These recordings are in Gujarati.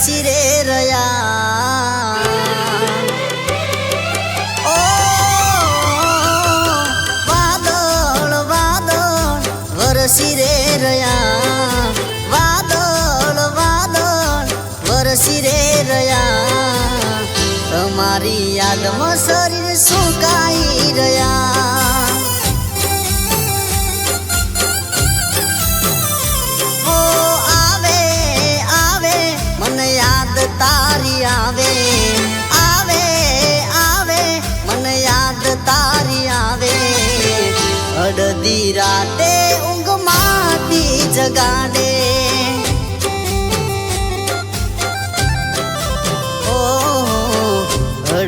રે રહ્યા ઓ વાદળ વાદળ વરસી રહ્યા વાદળ વાદળ વરસી રે રહ્યા તમારી યાદમાં શરીર સુકાઈ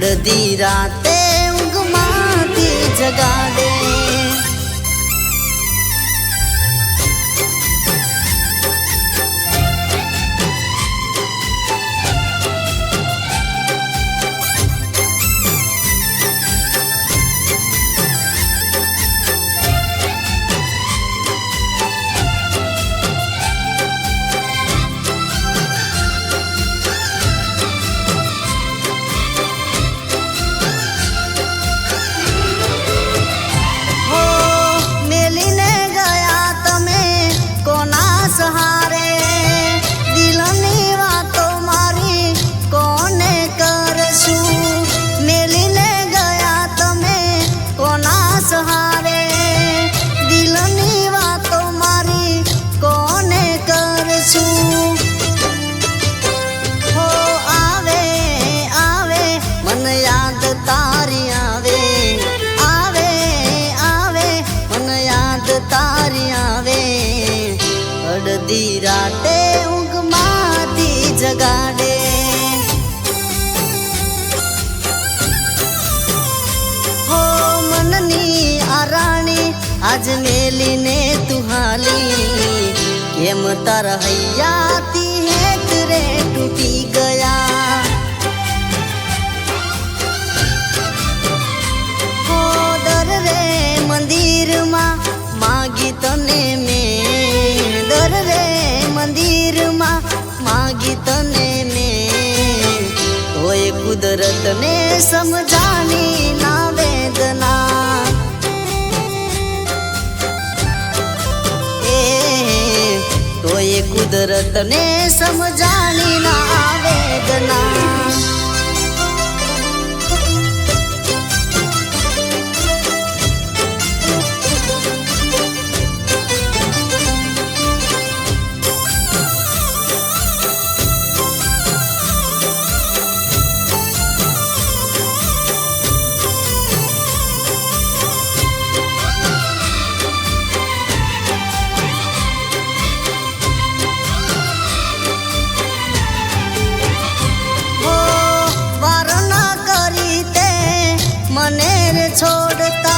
અડધી રાતે ઊંઘમાંથી જગાડે. सहारे અડધી રાતે ઊંઘમાંથી જગાડે. હો મનની આરાણી, આજ મેલીને તું હાલી. કેમ તાર હૈયાતી હેત રે તૂટી ગયા તને હોય તોય કુદરતને સમજાની ના વેદના. એ તોય કુદરતને સમજાની ના વેદના. મને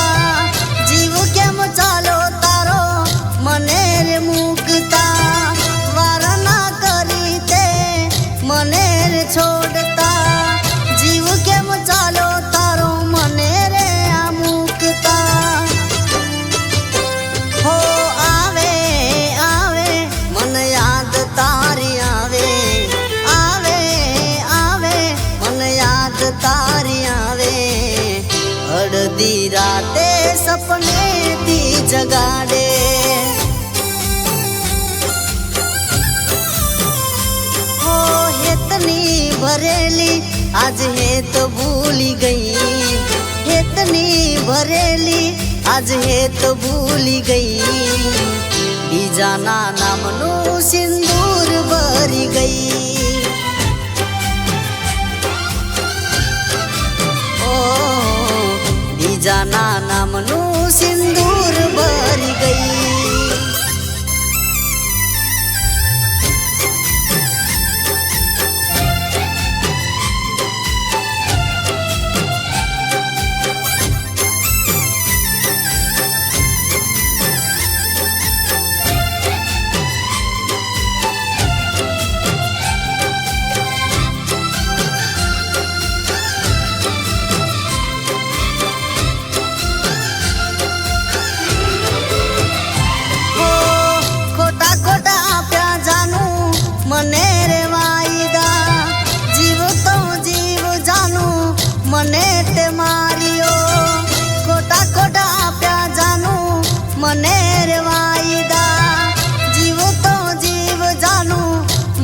હેત ભૂલી ગઈ. હેતની ભરેલી, આજ હેત ભૂલી ગઈ. બીજાના નામનું સિંદૂર ભરી ગઈ. ઓ બીજાના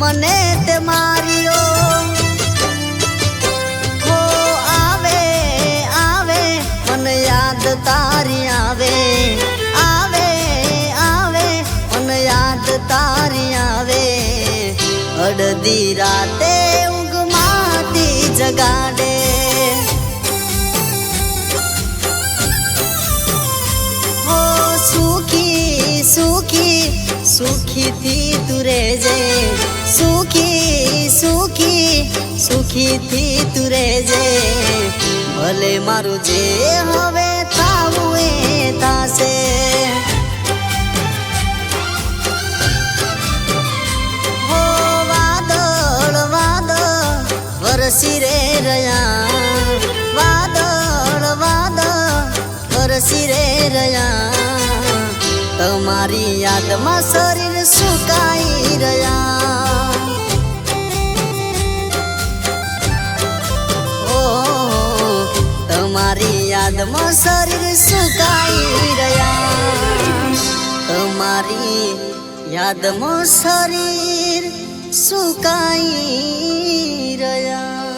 મને તે માર્યો. હો, આવે આવે, મને યાદ તારી આવે. આવે આવે, મને યાદ તારી આવે. અડધી રાતે ઊંઘમાંથી જગાડે. હો, સુખી સુખી, સુખીથી તું રહેજે સુખી સુખી, સુખીથી તું રહેજે. ભલે મારું જે હવે થાવું એ થાશે વરસી રે રહ્યા. વાદળ વાદળ, વરસી રે રહ્યા. તમારી યાદમાં શરીર સુકાઈ રહ્યા. તમારી યાદમાં શરીર સુકાઈ રહ્યા. તમારી યાદમાં શરીર સુકાઈ રહ્યા.